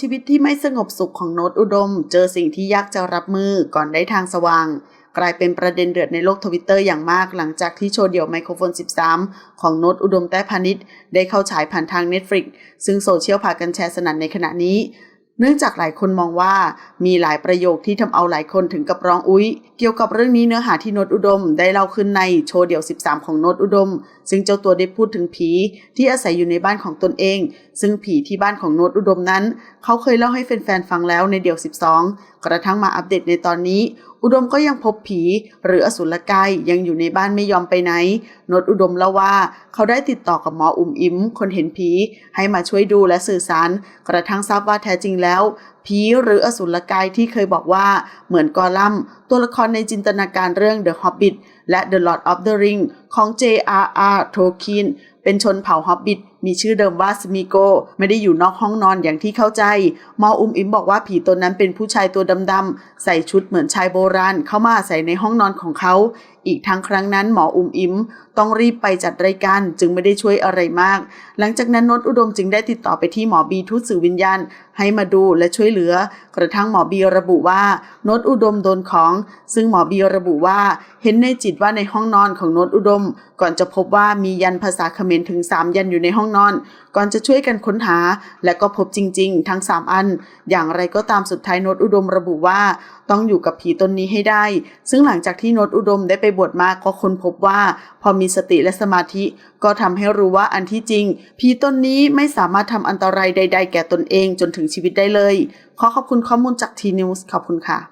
ชีวิตที่ไม่สงบสุขของโนตอุดม เจอสิ่งที่ยากจะรับมือก่อนได้ทางสว่าง กลายเป็นประเด็นเดือดในโลกทวิตเตอร์อย่างมากหลังจากที่โชว์เดี่ยวไมโครโฟน 13 ของโนตอุดมแต้พานิชได้เข้าฉายผ่านทาง Netflix ซึ่งโซเชียลพากันแชร์สนั่นในขณะนี้ เนื่องจากหลายคนมองว่ามีหลายประโยคที่ทำเอาหลายคนถึงกับร้องอุ๊ย เกี่ยวกับเรื่องนี้เนื้อหาที่โนตอุดม ได้เล่าขึ้นในโชว์เดี่ยว 13 ของโนตอุดม ซึ่งเจ้าตัวได้พูดถึงผี ที่อาศัยอยู่ในบ้านของตนเอง ซึ่งผีที่บ้านของโนตอุดมนั้น เขาเคยเล่าให้แฟนๆฟังแล้วในเดี่ยว 12 กระทั่งมาอัปเดตในตอนนี้ อุดมก็ยังพบผี หรืออสุรกายยังอยู่ในบ้านไม่ยอมไปไหนนดอุดมเล่าว่า เขาได้ติดต่อกับหมออุ้มอิ๋มคนเห็นผี ให้มาช่วยดูและสื่อสาร กระทั่งทราบว่าแท้จริงแล้ว ผีหรืออสุรกายที่เคยบอกว่าเหมือนกอลัมน์ตัวละครในจินตนาการเรื่อง The Hobbit และ The Lord of the Ring ของ J.R.R. Tolkien เป็นชนเผ่าฮอบบิทมีชื่อเดิมว่าสมิโก ไม่ได้อยู่นอกห้องนอนอย่างที่เข้าใจ มออุมอิมบอกว่าผีตนนั้นเป็นผู้ชายตัวดำๆใส่ชุดเหมือนชายโบราณเข้ามาอาศัยในห้องนอนของเขา อีกทั้งครั้งนั้นหมออุ้มอิมต้องรีบไปจัดรายการจึงไม่ได้ช่วยอะไรมาก หลังจากนั้นนนอุดมจึงได้ติดต่อไปที่หมอบีทูตสื่อวิญญาณ ให้มาดูและช่วยเหลือ กระทั่งหมอบีระบุว่าโนตอุดมโดนของ ซึ่งหมอบีระบุว่า เห็นในจิตว่าในห้องนอนของโนตอุดม ก่อนจะพบว่ามียันภาษาเขมรถึง 3 ยันอยู่ในห้องนอน ก่อนจะช่วยกันค้นหา และก็พบจริง ๆ ทั้ง 3 อัน อย่างไรก็ตามสุดท้ายโนตอุดมระบุว่า ต้องอยู่กับผีตนนี้ให้ได้ ซึ่งหลังจากที่โนตอุดมได้ไปบวชมาก็ค้นพบว่า พอมีสติและสมาธิ ก็ทำให้รู้ว่าอันที่จริงผีตนนี้ไม่สามารถทำอันตรายใด ๆ แก่ตนเองจนถึงชีวิตได้เลย ขอขอบคุณข้อมูลจากทีนิวส์ขอบคุณค่ะ